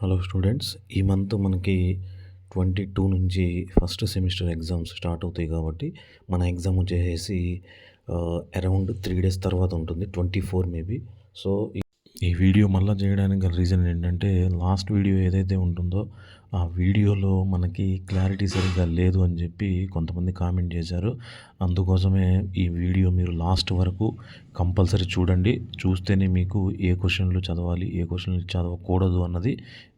Hello students ఈ month మనకి twenty two నుంచి ఫస్ట్ సెమిస్టర్ ఎగ్జామ్స్ స్టార్ట్ అవుతాయి కాబట్టి మన ఎగ్జామ్ వచ్చేసి అరౌండ్ త్రీ డేస్ తర్వాత ఉంటుంది ట్వంటీ ఫోర్ మేబీ సో ఈ వీడియో మళ్ళీ చేయడానికి గల రీజన్ ఏంటంటే లాస్ట్ వీడియో ఏదైతే ఉంటుందో ఆ వీడియోలో మనకి క్లారిటీ సరిగ్గా లేదు అని చెప్పి కొంతమంది కామెంట్ చేశారు. అందుకోసమే ఈ వీడియో మీరు లాస్ట్ వరకు కంపల్సరీ చూడండి. చూస్తేనే మీకు ఏ క్వశ్చన్లు చదవాలి ఏ క్వశ్చన్లు చదవకూడదు అన్నది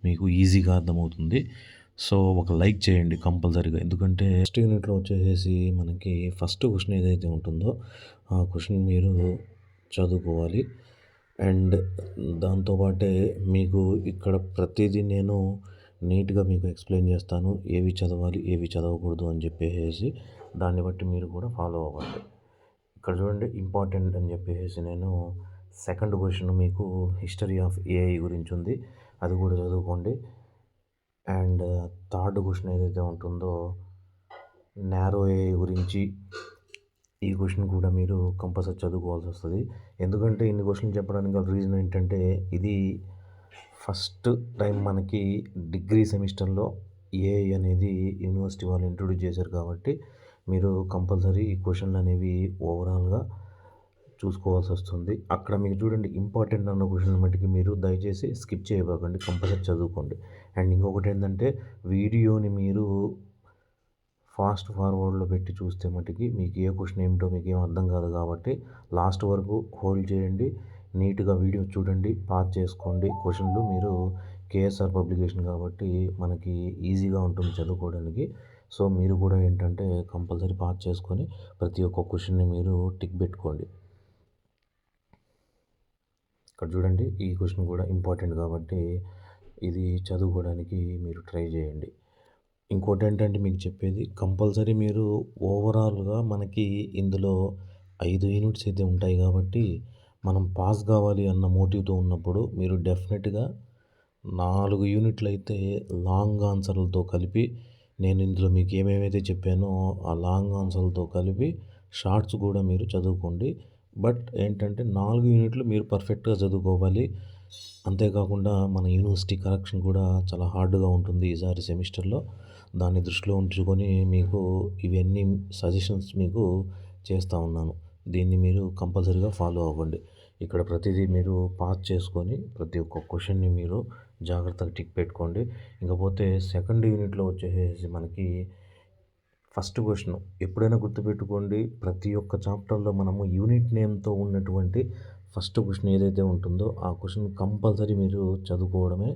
మీకు ఈజీగా అర్థమవుతుంది. సో ఒక లైక్ చేయండి కంపల్సరీగా ఎందుకంటే ఫస్ట్ యూనిట్లో వచ్చేసి మనకి ఫస్ట్ క్వశ్చన్ ఏదైతే ఉంటుందో ఆ క్వశ్చన్ మీరు చదువుకోవాలి. అండ్ దాంతోపాటే మీకు ఇక్కడ ప్రతిదీ నేను నీట్గా మీకు ఎక్స్ప్లెయిన్ చేస్తాను. ఏవి చదవాలి ఏవి చదవకూడదు అని చెప్పేసి దాన్ని బట్టి మీరు కూడా ఫాలో అవ్వండి. ఇక్కడ చూడండి ఇంపార్టెంట్ అని చెప్పేసి నేను సెకండ్ క్వశ్చన్ మీకు హిస్టరీ ఆఫ్ ఏఐ గురించి ఉంది. అది కూడా చదువుకోండి. అండ్ థర్డ్ క్వశ్చన్ ఏదైతే ఉంటుందో నారో ఏఐ గురించి. ఈ క్వశ్చన్ కూడా మీరు కంపల్సరీ చదువుకోవాల్సి వస్తుంది. ఎందుకంటే ఇన్ని క్వశ్చన్లు చెప్పడానికి గల రీజన్ ఏంటంటే ఇది ఫస్ట్ టైం మనకి డిగ్రీ సెమిస్టర్లో ఏఐ అనేది యూనివర్సిటీ వాళ్ళు ఇంట్రొడ్యూస్ చేశారు కాబట్టి మీరు కంపల్సరీ ఈ క్వశ్చన్లు అనేవి ఓవరాల్గా చూసుకోవాల్సి వస్తుంది. అక్కడ మీకు చూడండి ఇంపార్టెంట్ అన్న క్వశ్చన్ మట్టికి మీరు దయచేసి స్కిప్ చేయబోకండి కంపల్సరీ చదువుకోండి. అండ్ ఇంకొకటి ఏంటంటే వీడియోని మీరు ఫాస్ట్ ఫార్వర్డ్లో పెట్టి చూస్తే మటుకి మీకు ఏ క్వశ్చన్ ఏమిటో మీకు ఏం అర్థం కాదు కాబట్టి లాస్ట్ వరకు హోల్డ్ చేయండి నీట్గా వీడియో చూడండి పాస్ చేసుకోండి. క్వశ్చన్లు మీరు కేఎస్ఆర్ పబ్లికేషన్ కాబట్టి మనకి ఈజీగా ఉంటుంది చదువుకోవడానికి. సో మీరు కూడా ఏంటంటే కంపల్సరీ పాస్ చేసుకొని ప్రతి ఒక్క క్వశ్చన్ని మీరు టిక్ పెట్టుకోండి. ఇక్కడ చూడండి ఈ క్వశ్చన్ కూడా ఇంపార్టెంట్ కాబట్టి ఇది చదువుకోవడానికి మీరు ట్రై చేయండి. ఇంకోటి ఏంటంటే మీకు చెప్పేది కంపల్సరీ మీరు ఓవరాల్గా మనకి ఇందులో ఐదు యూనిట్స్ అయితే ఉంటాయి కాబట్టి మనం పాస్ కావాలి అన్న మోటివ్తో ఉన్నప్పుడు మీరు డెఫినెట్గా నాలుగు యూనిట్లు అయితే లాంగ్ ఆన్సర్లతో కలిపి నేను ఇందులో మీకు ఏమేమైతే చెప్పానో ఆ లాంగ్ ఆన్సర్లతో కలిపి షార్ట్స్ కూడా మీరు చదువుకోండి. బట్ ఏంటంటే నాలుగు యూనిట్లు మీరు పర్ఫెక్ట్గా చదువుకోవాలి. అంతేకాకుండా మన యూనివర్సిటీ కరెక్షన్ కూడా చాలా హార్డ్గా ఉంటుంది ఈసారి సెమిస్టర్లో. దాన్ని దృష్టిలో ఉంచుకొని మీకు ఇవన్నీ సజెషన్స్ మీకు చేస్తూ ఉన్నాను. దీన్ని మీరు కంపల్సరీగా ఫాలో అవ్వండి. ఇక్కడ ప్రతిదీ మీరు పాస్ చేసుకొని ప్రతి ఒక్క క్వశ్చన్ని మీరు జాగ్రత్తగా టిక్ పెట్టుకోండి. ఇకపోతే సెకండ్ యూనిట్లో వచ్చేసి మనకి ఫస్ట్ క్వశ్చన్ ఎప్పుడైనా గుర్తుపెట్టుకోండి. ప్రతి ఒక్క చాప్టర్లో మనము యూనిట్ నేమ్తో ఉన్నటువంటి ఫస్ట్ క్వశ్చన్ ఏదైతే ఉంటుందో ఆ క్వశ్చన్ కంపల్సరీ మీరు చదువుకోవడమే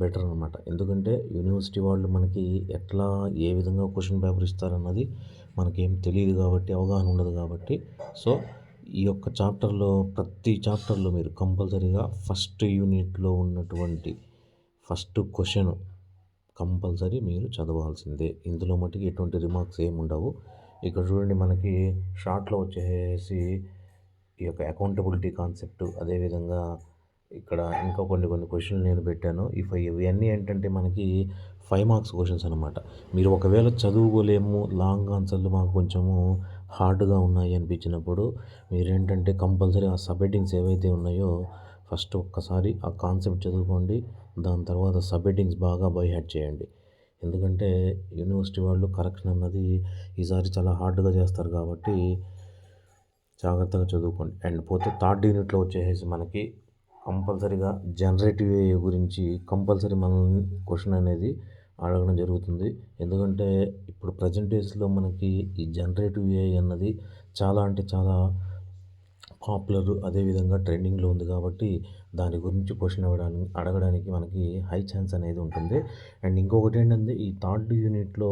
బెటర్ అనమాట ఎందుకంటే యూనివర్సిటీ వాళ్ళు మనకి ఎట్లా ఏ విధంగా క్వశ్చన్ పేపర్ ఇస్తారన్నది మనకేం తెలియదు కాబట్టి అవగాహన ఉండదు కాబట్టి. సో ఈ యొక్క చాప్టర్లో ప్రతి చాప్టర్లో మీరు కంపల్సరీగా ఫస్ట్ యూనిట్లో ఉన్నటువంటి ఫస్ట్ క్వశ్చన్ కంపల్సరీ మీరు చదవాల్సిందే. ఇందులో మటుకు ఎటువంటి రిమార్క్స్ ఏమి ఉండవు. ఇక్కడ చూడండి మనకి షార్ట్లో వచ్చేసి ఈ యొక్క అకౌంటబిలిటీ కాన్సెప్ట్ అదేవిధంగా ఇక్కడ ఇంకా కొన్ని కొన్ని క్వశ్చన్లు నేను పెట్టాను. ఈ ఫైవ్ ఇవన్నీ ఏంటంటే మనకి ఫైవ్ మార్క్స్ క్వశ్చన్స్ అనమాట మీరు ఒకవేళ చదువుకోలేము లాంగ్ ఆన్సర్లు మాకు కొంచెము హార్డ్గా ఉన్నాయి అనిపించినప్పుడు మీరేంటంటే కంపల్సరీ ఆ సబ్హెడ్డింగ్స్ ఏవైతే ఉన్నాయో ఫస్ట్ ఒక్కసారి ఆ కాన్సెప్ట్ చదువుకోండి. దాని తర్వాత సబ్హెడ్డింగ్స్ బాగా బై హ్యాడ్ చేయండి. ఎందుకంటే యూనివర్సిటీ వాళ్ళు కరెక్షన్ అన్నది ఈసారి చాలా హార్డ్గా చేస్తారు కాబట్టి జాగ్రత్తగా చదువుకోండి. అండ్ పోతే థర్డ్ యూనిట్లో వచ్చేసి మనకి కంపల్సరీగా జనరేటివ్ ఏఐ గురించి కంపల్సరీ మనల్ని క్వశ్చన్ అనేది అడగడం జరుగుతుంది. ఎందుకంటే ఇప్పుడు ప్రజెంట్ డేస్లో మనకి ఈ జనరేటివ్ ఏఐ అన్నది చాలా అంటే చాలా పాపులర్ అదేవిధంగా ట్రెండింగ్లో ఉంది కాబట్టి దాని గురించి క్వశ్చన్ అవ్వడానికి అడగడానికి మనకి హై ఛాన్స్ అనేది ఉంటుంది. అండ్ ఇంకొకటి ఏంటంటే ఈ థర్డ్ యూనిట్లో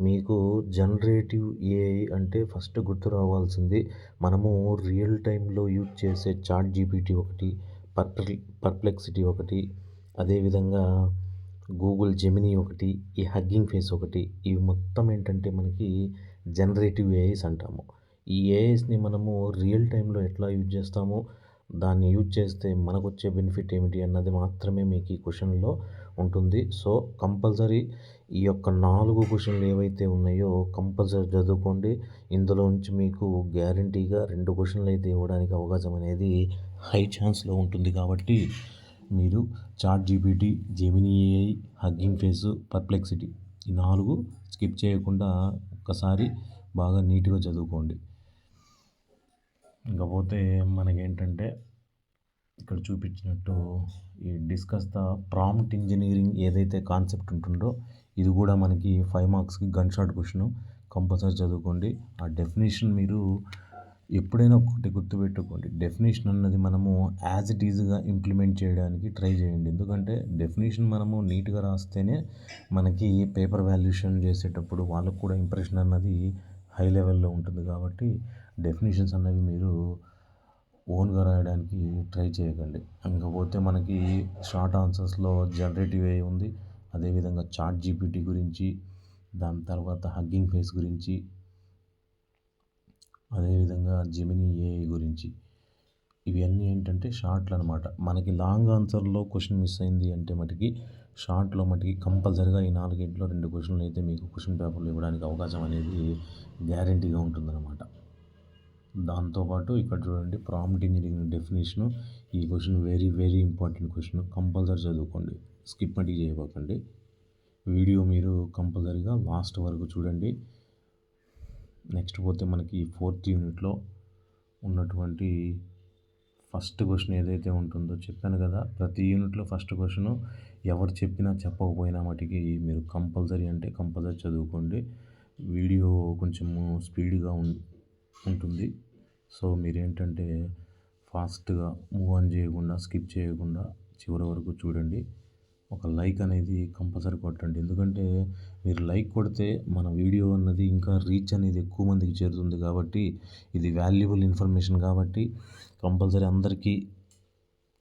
మీకు జనరేటివ్ ఏఐ అంటే ఫస్ట్ గుర్తు రావాల్సింది మనము రియల్ టైంలో యూజ్ చేసే చాట్ జీపీటీ ఒకటి పర్ప్లె పర్ప్లెక్సిటీ ఒకటి అదేవిధంగా గూగుల్ జెమినీ ఒకటి ఈ హగ్గింగ్ ఫేస్ ఒకటి ఇవి మొత్తం ఏంటంటే మనకి జనరేటివ్ ఏఐస్ అంటాము. ఈ ఏఐస్ని మనము రియల్ టైంలో ఎట్లా యూజ్ చేస్తామో? దాన్ని యూజ్ చేస్తే మనకు వచ్చే బెనిఫిట్ ఏమిటి అన్నది మాత్రమే మీకు ఈ క్వశ్చన్లో ఉంటుంది. సో కంపల్సరీ ఈ యొక్క నాలుగు క్వశ్చన్లు ఏవైతే ఉన్నాయో కంపల్సరీ చదువుకోండి. ఇందులో నుంచి మీకు గ్యారంటీగా రెండు క్వశ్చన్లు అయితే ఇవ్వడానికి అవకాశం అనేది హై ఛాన్స్లో ఉంటుంది కాబట్టి మీరు chat GPT Gemini AI hugging face perplexity ఈ నాలుగు స్కిప్ చేయకుండా ఒక్కసారి బాగా నీట్గా చదువుకోండి. ఇకపోతే మనకేంటంటే ఇక్కడ చూపించినట్టు ఈ డిస్కస్ ద ప్రాంప్ట్ ఇంజనీరింగ్ ఏదైతే కాన్సెప్ట్ ఉంటుందో ఇది కూడా మనకి ఫైవ్ మార్క్స్కి గన్ షాట్ క్వశ్చన్ కంపల్సరీ చదువుకోండి. ఆ డెఫినేషన్ మీరు ఎప్పుడైనా ఒకటి గుర్తుపెట్టుకోండి. డెఫినేషన్ అన్నది మనము యాజ్ ఇట్ ఈజ్గా ఇంప్లిమెంట్ చేయడానికి ట్రై చేయండి. ఎందుకంటే డెఫినేషన్ మనము నీట్గా రాస్తేనే మనకి పేపర్ వాల్యుయేషన్ చేసేటప్పుడు వాళ్ళకు కూడా ఇంప్రెషన్ అన్నది హై లెవెల్లో ఉంటుంది. కాబట్టి డెఫినేషన్స్ అన్నవి మీరు ఓన్గా రాయడానికి ట్రై చేయకండి. ఇంకపోతే మనకి షార్ట్ ఆన్సర్స్లో జనరేటివ్ ఏ ఉంది. అదేవిధంగా చాట్ జీపీటీ గురించి దాని తర్వాత హగ్గింగ్ ఫేస్ గురించి అదేవిధంగా జెమినీ ఏఐ గురించి. ఇవన్నీ ఏంటంటే షార్ట్లు అనమాట మనకి లాంగ్ ఆన్సర్లో క్వశ్చన్ మిస్ అయింది అంటే మటుకి షార్ట్లో మటుకి కంపల్సరిగా ఈ నాలుగింట్లో రెండు క్వశ్చన్లు అయితే మీకు క్వశ్చన్ పేపర్లు ఇవ్వడానికి అవకాశం అనేది గ్యారంటీగా ఉంటుందన్నమాట. దాంతోపాటు ఇక్కడ చూడండి ప్రాంప్ట్ ఇంజనీరింగ్ డెఫినేషను ఈ question very very important question. Compulsory చదువుకోండి. స్కిప్ మటుకు చేయబోకండి. వీడియో మీరు కంపల్సరీగా లాస్ట్ వరకు చూడండి. నెక్స్ట్ పోతే మనకి ఫోర్త్ యూనిట్లో ఉన్నటువంటి ఫస్ట్ క్వశ్చన్ ఏదైతే ఉంటుందో చెప్పాను కదా ప్రతి యూనిట్లో ఫస్ట్ క్వశ్చన్ ఎవరు చెప్పినా చెప్పకపోయినా మటుకి మీరు కంపల్సరీ అంటే కంపల్సరీ చదువుకోండి. వీడియో కొంచెము స్పీడ్గా ఉంటుంది. సో మీరేంటంటే ఫాస్ట్గా మూవ్ ఆన్ చేయకుండా స్కిప్ చేయకుండా చివరి వరకు చూడండి. ఒక లైక్ అనేది కంపల్సరీ కొట్టండి. ఎందుకంటే మీరు లైక్ కొడితే మన వీడియో అన్నది ఇంకా రీచ్ అనేది ఎక్కువ మందికి చేరుతుంది కాబట్టి ఇది వాల్యుబుల్ ఇన్ఫర్మేషన్ కాబట్టి కంపల్సరీ అందరికీ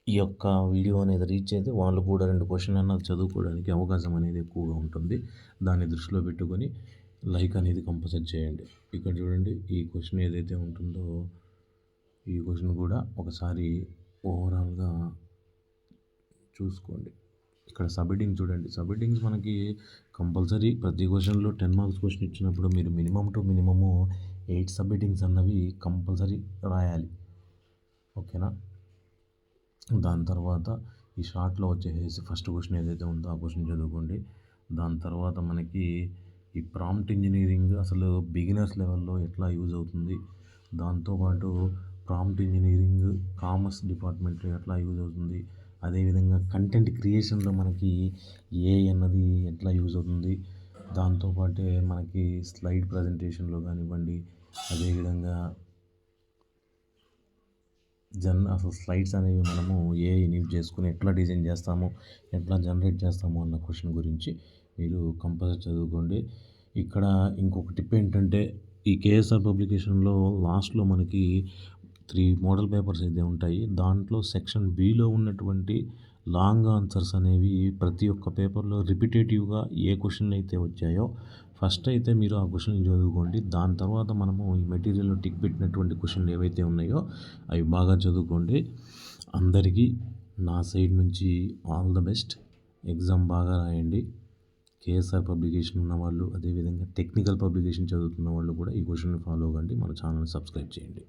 ఈ యొక్క వీడియో అనేది రీచ్ అయితే వాళ్ళు కూడా రెండు క్వశ్చన్ అన్నది చదువుకోవడానికి అవకాశం అనేది ఎక్కువగా ఉంటుంది. దాన్ని దృష్టిలో పెట్టుకొని లైక్ అనేది కంపల్సరీ చేయండి. ఇక్కడ చూడండి ఈ క్వశ్చన్ ఏదైతే ఉంటుందో ఈ క్వశ్చన్ కూడా ఒకసారి ఓవరాల్గా చూసుకోండి. ఇక్కడ సబ్మిటింగ్ చూడండి. సబ్మిటింగ్స్ మనకి కంపల్సరీ ప్రతి క్వశ్చన్లో టెన్ మార్క్స్ క్వశ్చన్ ఇచ్చినప్పుడు మీరు మినిమం టు మినిమము ఎయిట్ సబ్మిటింగ్స్ అన్నవి కంపల్సరీ రాయాలి. ఓకేనా? దాని తర్వాత ఈ షార్ట్లో వచ్చేసి ఫస్ట్ క్వశ్చన్ ఏదైతే ఉందో ఆ క్వశ్చన్ చదువుకోండి. దాని తర్వాత మనకి ఈ ప్రాంప్ట్ ఇంజనీరింగ్ అసలు బిగినర్స్ లెవెల్లో ఎట్లా యూజ్ అవుతుంది? దాంతోపాటు ప్రాంప్ట్ ఇంజనీరింగ్ కామర్స్ డిపార్ట్మెంట్లో ఎట్లా యూజ్ అవుతుంది? అదేవిధంగా కంటెంట్ క్రియేషన్లో మనకి ఏ అన్నది ఎట్లా యూజ్ అవుతుంది? దాంతోపాటే మనకి స్లైడ్ ప్రజెంటేషన్లో కానివ్వండి అదేవిధంగా జన్ అసలు స్లైడ్స్ అనేవి మనము ఏ యూజ్ చేసుకుని ఎట్లా డిజైన్ చేస్తాము ఎట్లా జనరేట్ చేస్తాము అన్న క్వశ్చన్ గురించి మీరు కంపల్సరీ చదువుకోండి. ఇక్కడ ఇంకొక టిప్ ఏంటంటే ఈ కేఎస్ఆర్ పబ్లికేషన్లో లాస్ట్లో మనకి త్రీ మోడల్ పేపర్స్ అయితే ఉంటాయి. దాంట్లో సెక్షన్ బిలో ఉన్నటువంటి లాంగ్ ఆన్సర్స్ అనేవి ప్రతి ఒక్క పేపర్లో రిపిటేటివ్గా ఏ క్వశ్చన్ అయితే వచ్చాయో ఫస్ట్ అయితే మీరు ఆ క్వశ్చన్ చదువుకోండి. దాని తర్వాత మనము ఈ మెటీరియల్లో టిక్ పెట్టినటువంటి క్వశ్చన్లు ఏవైతే ఉన్నాయో అవి బాగా చదువుకోండి. అందరికీ నా సైడ్ నుంచి ఆల్ ద బెస్ట్. ఎగ్జామ్ బాగా రాయండి. కేఎస్ఆర్ పబ్లికేషన్ ఉన్న వాళ్ళు అదేవిధంగా టెక్నికల్ పబ్లికేషన్ చదువుతున్న వాళ్ళు కూడా ఈ క్వశ్చన్ ఫాలో అవ్వండి. మన ఛానల్ సబ్స్క్రైబ్ చేయండి.